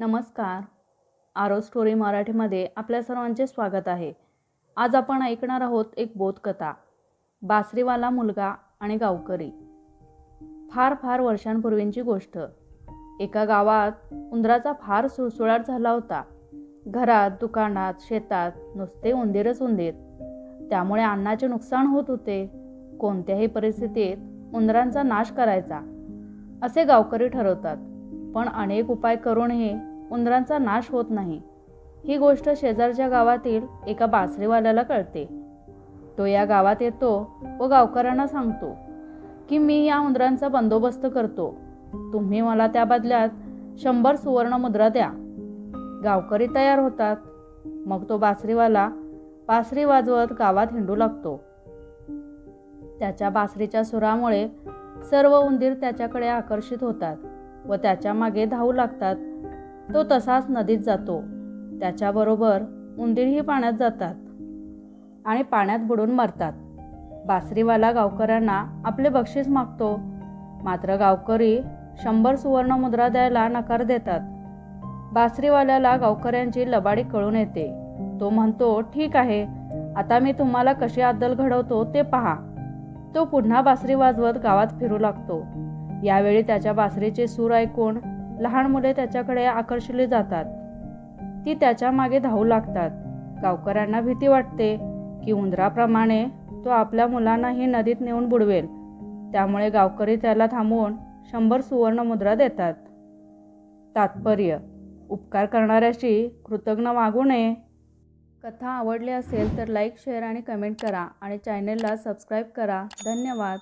नमस्कार. आरो स्टोरी मराठीमध्ये आपल्या सर्वांचे स्वागत आहे. आज आपण ऐकणार आहोत एक बोधकथा बासरीवाला मुलगा आणि गावकरी. फार फार वर्षांपूर्वींची गोष्ट. एका गावात उंदराचा फार सुळसुळाट झाला होता. घरात दुकानात शेतात नुसते उंदीरच उंदीर. त्यामुळे अन्नाचे नुकसान होत होते. कोणत्याही परिस्थितीत उंदरांचा नाश करायचा असे गावकरी ठरवतात. पण अनेक उपाय करूनही उंदरांचा नाश होत नाही. ही गोष्ट शेजारच्या गावातील एका बासरीवाल्याला कळते. तो या गावात येतो व गावकऱ्यांना सांगतो की मी या उंदरांचा बंदोबस्त करतो. तुम्ही मला त्या बदल्यात शंभर सुवर्ण मुद्रा द्या. गावकरी तयार होतात. मग तो बासरीवाला बासरी वाजवत गावात हिंडू लागतो. त्याच्या बासरीच्या सुरामुळे सर्व उंदीर त्याच्याकडे आकर्षित होतात. व त्याच्यामागे धावू लागतात. तो तसाच नदीत जातो. त्याच्याबरोबर उंदीरही पाण्यात जातात आणि पाण्यात बुडून मरतात. बासरीवाला गावकऱ्यांना आपले बक्षीस मागतो. मात्र गावकरी शंभर सुवर्ण मुद्रा द्यायला नकार देतात. बासरीवाल्याला गावकऱ्यांची लबाडी कळून येते. तो म्हणतो ठीक आहे. आता मी तुम्हाला कशी अद्दल घडवतो ते पहा. तो पुन्हा बासरी वाजवत गावात फिरू लागतो. यावेळी त्याच्या बासरीचे सूर ऐकून लहान मुले त्याच्याकडे आकर्षले जातात. ती त्याच्यामागे धावू लागतात. गावकऱ्यांना भीती वाटते की उंदराप्रमाणे तो आपल्या मुलांनाही नदीत नेऊन बुडवेल. त्यामुळे गावकरी त्याला थांबवून शंभर सुवर्ण मुद्रा देतात. तात्पर्य उपकार करणाऱ्याशी कृतज्ञ मागू नये. कथा आवडली असेल तर लाईक शेअर आणि कमेंट करा आणि चॅनेलला सबस्क्राईब करा. धन्यवाद.